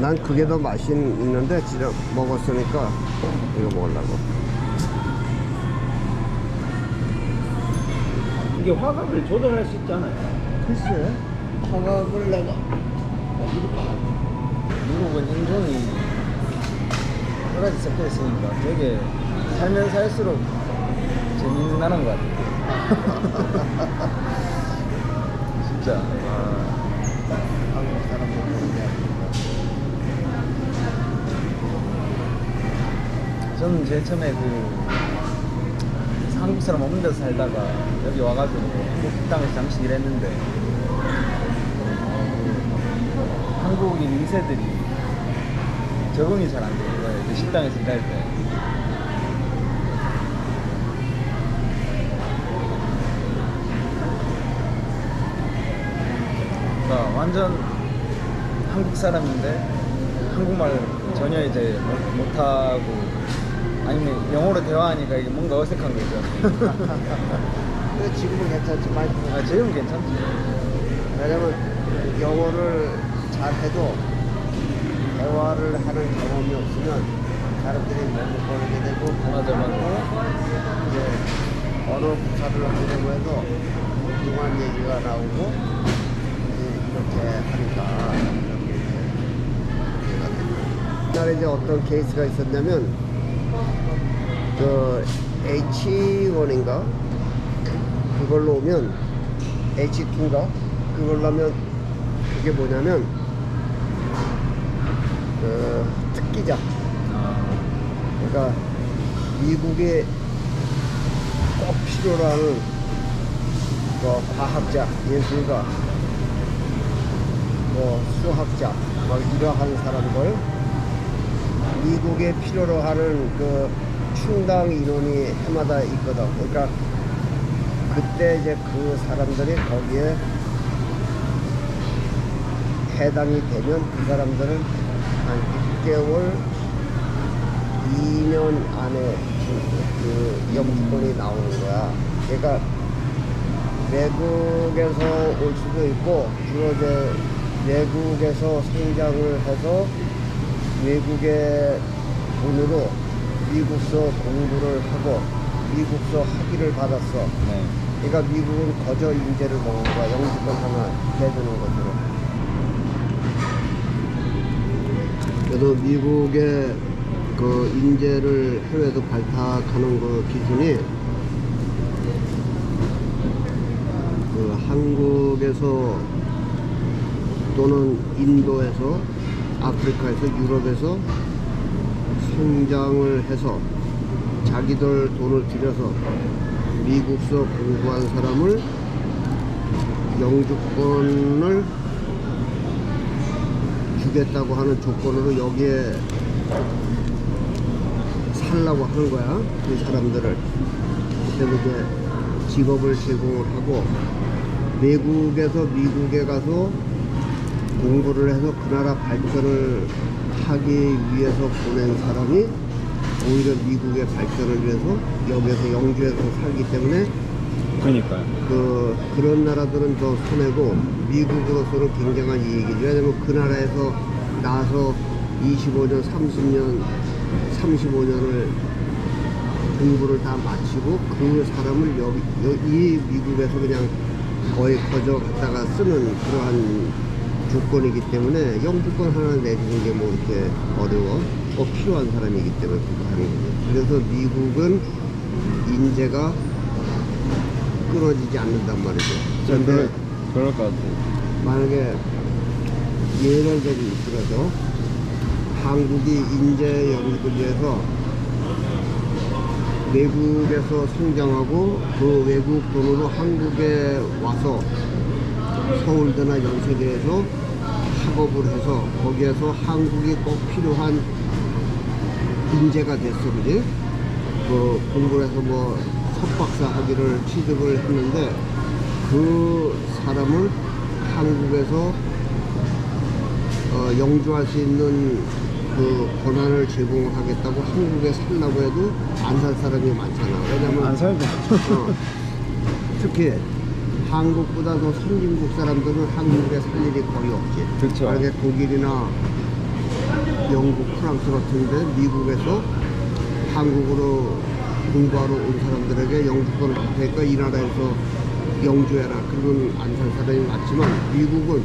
난 그게 더 맛이 있는데 진짜 먹었으니까 이거 먹으려고. 이게 화각을 조절할 수 있잖아요. 글쎄, 화각을 내가 미국은 인종이 여러 가지 섞여 있으니까 되게 살면 살수록 재밌는 나라인 것 같아요. 진짜. 한국 사람들 보는데 저는 제일 처음에 그 한국 사람 없는 데서 살다가 여기 와가지고 한국 식당에서 잠시 일했는데 한국인 인세들이 적응이 잘 안 되는 거예요. 그 식당에서 일할 때. 그러니까 완전 한국 사람인데 한국말 전혀 이제 못- 못하고 아니면 영어로 대화하니까 이게 뭔가 어색한 거죠. 근데 지금은 괜찮지만 아, 지금 괜찮죠. 왜냐면 영어를 잘해도 대화를 하는 경험이 없으면 사람들이 못 걸게 되고 맞아, 맞아. 이제 언어 구사를 하려고 해도 엉뚱한 얘기가 나오고 이제 이렇게 하니까 이렇게 문제가 되고 옛날에 이제 어떤 케이스가 있었냐면 그 H1인가? 그걸로 오면 H2인가? 그걸로 하면 그게 뭐냐면 그 특기자. 그러니까 미국에 꼭 필요로 하는 뭐 과학자, 예술가, 뭐 수학자, 막 이러한 사람들 미국에 필요로 하는 그 충당 인원이 해마다 있거든. 그러니까 그때 이제 그 사람들이 거기에 해당이 되면 그 사람들은 한 6개월, 2년 안에 그, 그 영주권이 나오는 거야. 그러니까 외국에서 올 수도 있고 주로 이제 외국에서 성장을 해서 외국의 돈으로 미국서 공부를 하고 미국서 학위를 받았어. 네. 그러니까 미국은 거저 인재를 먹는 거야. 영주권 하나 내주는 것으로. 그래도 미국의 그 인재를 해외도 발탁하는 그 기준이 그 한국에서 또는 인도에서 아프리카에서 유럽에서 성장을 해서 자기들 돈을 들여서 미국서 공부한 사람을 영주권을 주겠다고 하는 조건으로 여기에 살라고 하는 거야 그 사람들을. 그래서 이제 직업을 제공을 하고 외국에서 미국에 가서 공부를 해서 그 나라 발전을 하기 위해서 보낸 사람이 오히려 미국의 발전을 위해서 여기에서 영주에서 살기 때문에 그러니까요. 그 그런 나라들은 더 손해고 미국으로서는 굉장한 이익이죠. 왜냐면 그 나라에서 나서 25년, 30년, 35년을 공부를 다 마치고 그 사람을 여기 여- 이 미국에서 그냥 거의 거저 갖다가 쓰는 그러한 조건이기 때문에 영주권 하나 내주는 게 뭐 이렇게 어려워. 꼭 필요한 사람이기 때문에 하는 거죠. 그래서 미국은 인재가 끊어지지 않는단 말이죠. 그런데 그럴, 그럴 것 같아요. 만약에 예외적이 있더라도 한국이 인재 영입을 위해서 외국에서 성장하고 그 외국 돈으로 한국에 와서 서울대나 연세대에서 학업을 해서 거기에서 한국이 꼭 필요한 인재가 됐어, 그지? 그 공부를 해서 뭐 석박사 학위를 취득을 했는데 그 사람을 한국에서 어, 영주할 수 있는 그 권한을 제공하겠다고 한국에 살라고 해도 안 살 사람이 많잖아. 왜냐면 안 살죠. 어, 특히 한국보다 더 선진국 사람들은 한국에 살 일이 거의 없지. 그쵸. 만약에 독일이나 영국, 프랑스 같은 데 미국에서 한국으로 공부하러 온 사람들에게 영주권을 줄 테니까 이 나라에서 영주해라. 그러면 안살 사람이 많지만 미국은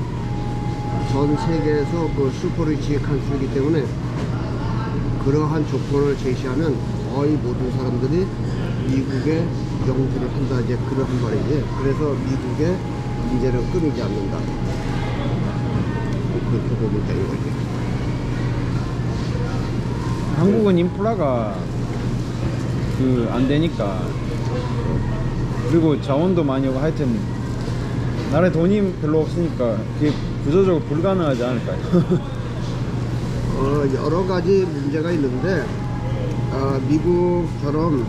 전 세계에서 그 슈퍼리치 칸슬이기 때문에 그러한 조건을 제시하면 거의 모든 사람들이 미국에 영주를 한다 이제 그러한 말이지. 그래서 미국의 인재를 끊이지 않는다. 그렇게 보면 되는 거지. 한국은 인프라가 그 안 되니까 그리고 자원도 많이 오고 하여튼 나라에 돈이 별로 없으니까 그게 구조적으로 불가능하지 않을까요? 어, 여러 가지 문제가 있는데 아, 미국처럼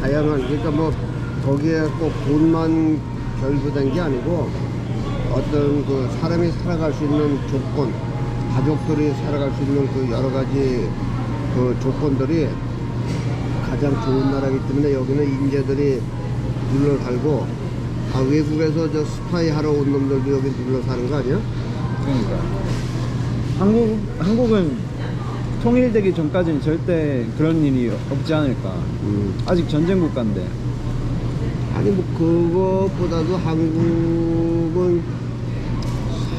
다양한 그러니까 뭐 거기에 꼭 돈만 결부된 게 아니고 어떤 그 사람이 살아갈 수 있는 조건 가족들이 살아갈 수 있는 그 여러 가지 그 조건들이 가장 좋은 나라이기 때문에 여기는 인재들이 눌러 살고 아, 외국에서 저 스파이 하러 온 놈들도 여기 눌러 사는 거 아니야? 그러니까 한국 한국은 통일되기 전까지는 절대 그런 일이 없지 않을까. 음. 아직 전쟁 국가인데. 아니 뭐 그것보다도 한국은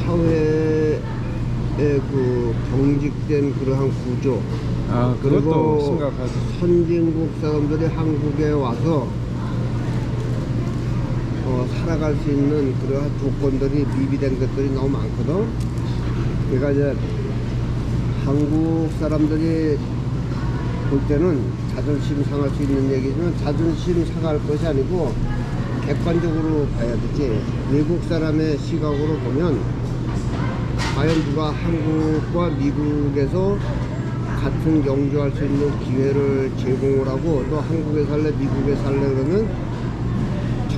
사회의 그 경직된 그러한 구조 아 그것도 심각하죠. 선진국 사람들이 한국에 와서 어, 살아갈 수 있는 그러한 조건들이 미비된 것들이 너무 많거든. 그러니까 이제 한국 사람들이 볼 때는 자존심 상할 수 있는 얘기지만 자존심 상할 것이 아니고 객관적으로 봐야 되지. 외국 사람의 시각으로 보면 과연 누가 한국과 미국에서 같은 영주할 수 있는 기회를 제공을 하고 또 한국에 살래 미국에 살래 그러면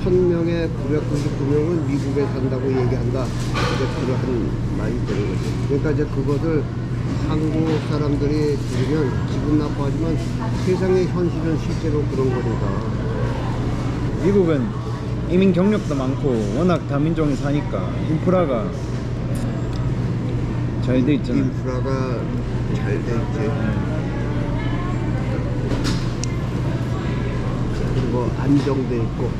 천명에 999명은 미국에 산다고 얘기한다. 이제 그러한 말이 되는 거죠. 그러니까 이제 그것을 한국 사람들이 들으면 기분 나빠하지만 세상의 현실은 실제로 그런 거니까. 미국은 이민 경력도 많고 워낙 다민족이 사니까 인프라가 잘 돼 있잖아요. 인프라가 잘 돼 있지. 그리고 안정돼 있고.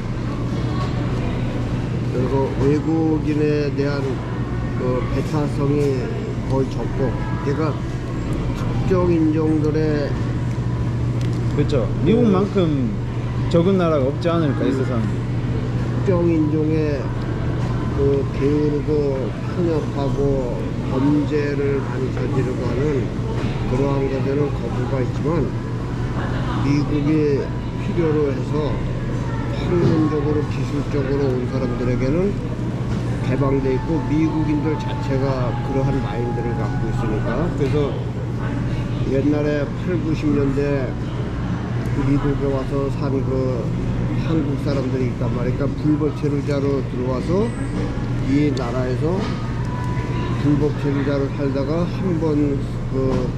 그리고 외국인에 대한 그 배타성이 거의 적고, 그러니까 특정 인종들의 그렇죠. 미국만큼 적은 나라가 없지 않을까 이 세상. 특정 인종의 그 게으르고 편협하고 범죄를 많이 저지르고 하는 그러한 것에는 거부가 있지만 미국이 필요로 해서 학문적으로 기술적으로 온 사람들에게는 개방돼 있고 미국인들 자체가 그러한 마인드를 갖고 있으니까 그래서 옛날에 8, 90년대 미국에 와서 산 그 한국 사람들이 있단 말이야. 그러니까 불법 체류자로 들어와서 이 나라에서 불법 체류자로 살다가 한 번 그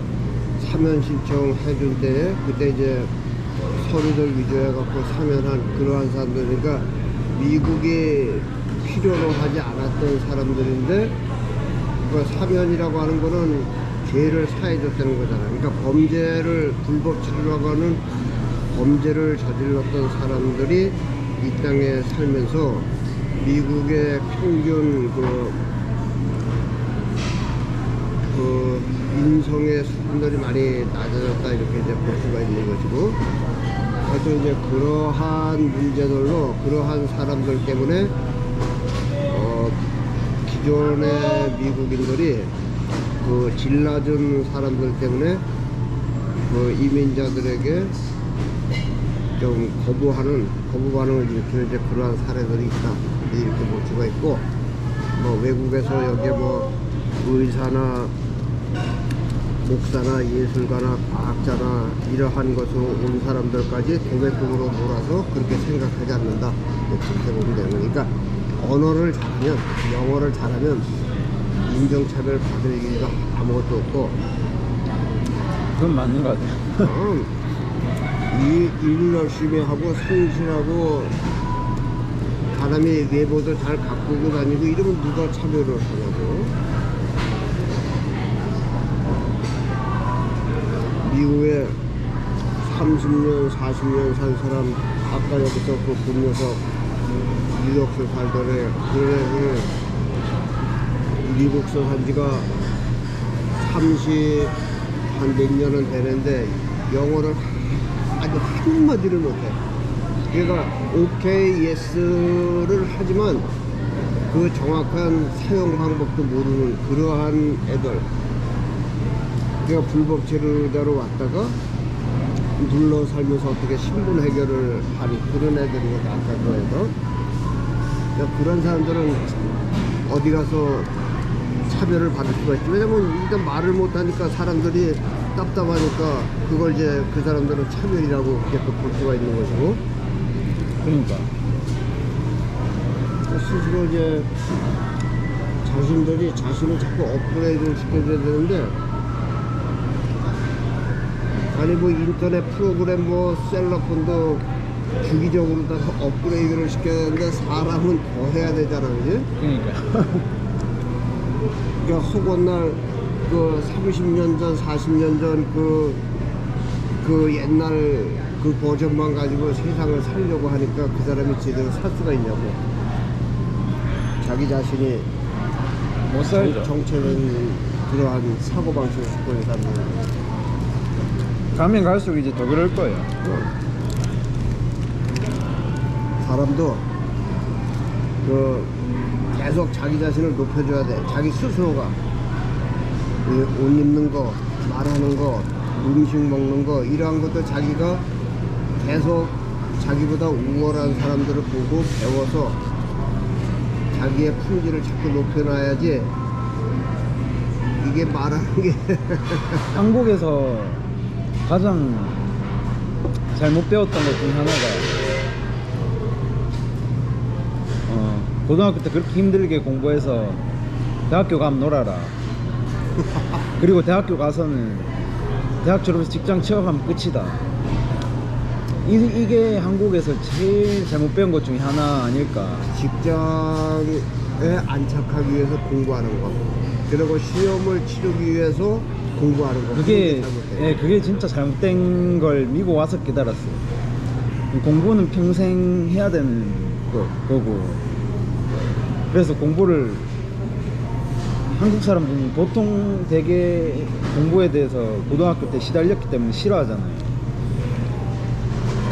사면 신청 해준 때에 그때 이제 서류들 위조해갖고 사면한 그러한 사람들이니까 미국이 필요로 하지 않았던 사람들인데 그 사면이라고 하는 거는 죄를 사해줬다는 거잖아. 그러니까 범죄를 불법 체류라고 하는 범죄를 저질렀던 사람들이 이 땅에 살면서 미국의 평균 그, 그 인성의 수준들이 많이 낮아졌다 이렇게 이제 볼 수가 있는 것이고 하여튼 이제 그러한 문제들로 그러한 사람들 때문에 어, 기존의 미국인들이 그 질 낮은 사람들 때문에 그 이민자들에게 좀 거부하는 거부 반응을 일으키는 이제 그러한 사례들이 있다. 이렇게 볼 수가 있고 뭐 외국에서 여기에 뭐 의사나 목사나 예술가나 과학자나 이러한 것으로 온 사람들까지 도매금으로 몰아서 그렇게 생각하지 않는다. 그렇게 보면 되는 거니까 언어를 잘하면 영어를 잘하면 인종차별 받을 일이 아무것도 없고 그건 맞는 것 같아요. 어, 이일 열심히 하고 성실하고 사람이 외모도 잘 가꾸고 다니고 이러면 누가 차별을 하냐고 미국에 30년, 40년 산 사람 아까 여기서 그 분녀석 뉴욕서 살더래 그래 미국서 산 지가 30한몇 년은 되는데 영어를 아주 한마디를 못해. 그러니까 오케이 예스를 하지만 그 정확한 사용 방법도 모르는 그러한 애들. 그러니까 불법 체류자로 왔다가 눌러 살면서 어떻게 신분 해결을 하는 그런 애들이거든 아까 그 애들 그러니까 그런 사람들은 어디 가서 차별을 받을 수가 있지. 왜냐면 일단 말을 못하니까 사람들이 답답하니까 그걸 이제 그 사람들은 차별이라고 그렇게 볼 수가 있는 것이고 그러니까. 스스로 이제 자신들이 자신을 자꾸 업그레이드를 시켜줘야 되는데 아니 뭐 인터넷 프로그램 뭐 셀러폰도 주기적으로 다 업그레이드를 시켜야 되는데 사람은 더 해야 되잖아 그지? 그러니까 그러니까 허건날 그 30년 전 40년 전그그 옛날 그 버전만 가지고 세상을 살려고 하니까 그 사람이 제대로 살 수가 있냐고. 자기 자신이 못 살죠. 정체된 그러한 사고방식을 갖고 있는 사람들 가면 갈수록 이제 더 그럴 거예요 사람도 그 계속 자기 자신을 높여줘야 돼. 자기 스스로가 이옷 입는 거 말하는 거 음식 먹는 거 이러한 것도 자기가 계속 자기보다 우월한 사람들을 보고 배워서 자기의 품질을 자꾸 높여놔야지 이게 말하는 게 한국에서 가장 잘 못 배웠던 것 중에 하나가 어, 고등학교 때 그렇게 힘들게 공부해서 대학교 가면 놀아라 그리고 대학교 가서는 대학 졸업해서 직장 취업하면 끝이다 이, 이게 한국에서 제일 잘못 배운 것 중에 하나 아닐까 직장에 안착하기 위해서 공부하는 거 그리고 시험을 치르기 위해서 공부하는 거 그게. 예, 그게 진짜 잘못된 걸 미국 와서 깨달았어요. 공부는 평생 해야 되는 거, 거고. 그래서 공부를 한국 사람들은 보통 되게 공부에 대해서 고등학교 때 시달렸기 때문에 싫어하잖아요.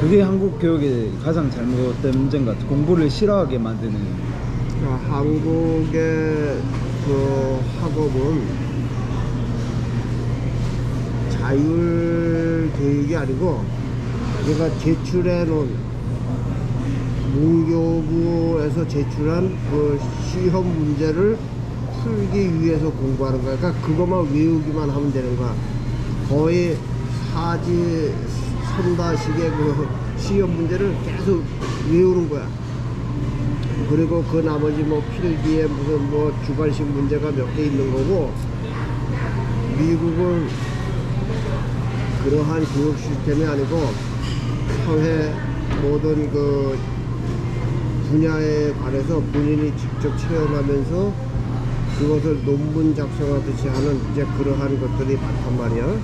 그게 한국 교육의 가장 잘못된 문제인 것 같아요. 공부를 싫어하게 만드는. 그러니까 한국의 그 학업은 자율 교육이 아니고 제가 제출해 놓은 문교부에서 제출한 그 시험 문제를 풀기 위해서 공부하는 거야. 그러니까 그것만 외우기만 하면 되는 거야. 거의 사지 선다식의 그 시험 문제를 계속 외우는 거야. 그리고 그 나머지 뭐 필기에 무슨 뭐 주관식 문제가 몇 개 있는 거고 미국은 그러한 교육 시스템이 아니고 사회 모든 그 분야에 관해서 본인이 직접 체험하면서 그것을 논문 작성하듯이 하는 이제 그러한 것들이 많단 말이야.